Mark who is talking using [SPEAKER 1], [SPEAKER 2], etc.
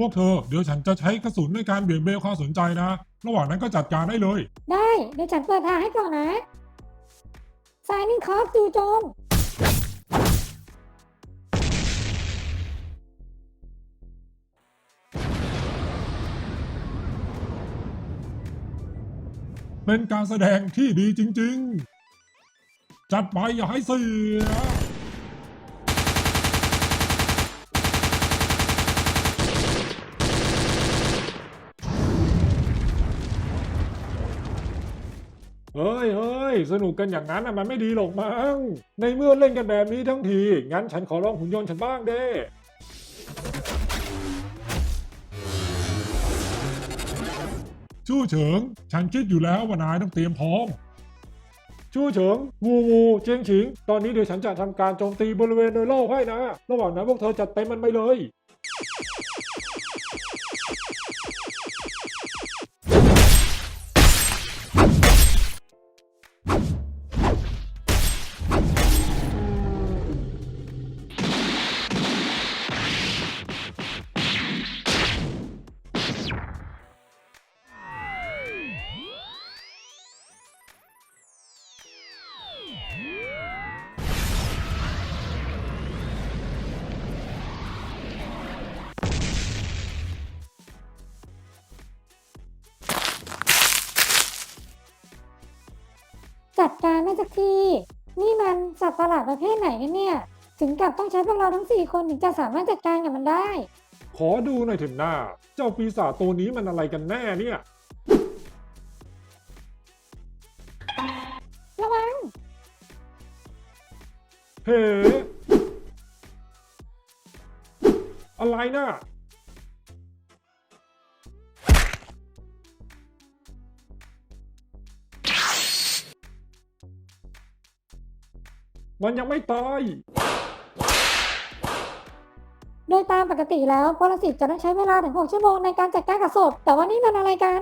[SPEAKER 1] วกเธอเดี๋ยวฉันจะใช้กระสุนในการเบี่ยงเบนความสนใจนะ ระหว่างนั้นก็จัดการได้เลย
[SPEAKER 2] ได้เดี๋ยวฉันเปิดทางให้ก่อนนะสายนิ่งคอฟจู่โจม
[SPEAKER 1] เป็นการแสดงที่ดีจริง ๆ จัดไปอย่าให้เสีย เฮ้ยเฮ้ยสนุกกันอย่างนั้นน่ะมันไม่ดีหรอกมั้ง ในเมื่อเล่นกันแบบนี้ทั้งที งั้นฉันขอลองหุ่นยนต์ฉันบ้างเด้ชู้เฉิง ฉันคิดอยู่แล้วว่านายต้องเตรียมพร้อม ชู้เฉิงงูงูเจียงฉิง ตอนนี้เดี๋ยวฉันจะทำการโจมตีบริเวณโดยรอบให้นะ ระหว่างนั้นพวกเธอจัดเต็มมันไปเลย
[SPEAKER 2] จัดการได้สักที นี่มันสัตว์ประหลาดประเภทไหนกันเนี่ย ถึงกับต้องใช้พวกเราทั้งสี่คนถึงจะสามารถจัดการกับมันได้
[SPEAKER 1] ขอดูหน่อยเถอะหน้า เจ้าปีศาจตัวนี้มันอะไรกันแน่เนี่ย
[SPEAKER 2] ระวัง
[SPEAKER 1] เฮ้ อะไรน่ะ มันยังไม่ตาย
[SPEAKER 2] โดยตามปกติแล้วพลสิตจะต้องใช้เวลาถึง 6 ชั่วโมงในการจัดการกับศพแต่ว่านี่มันอะไรกัน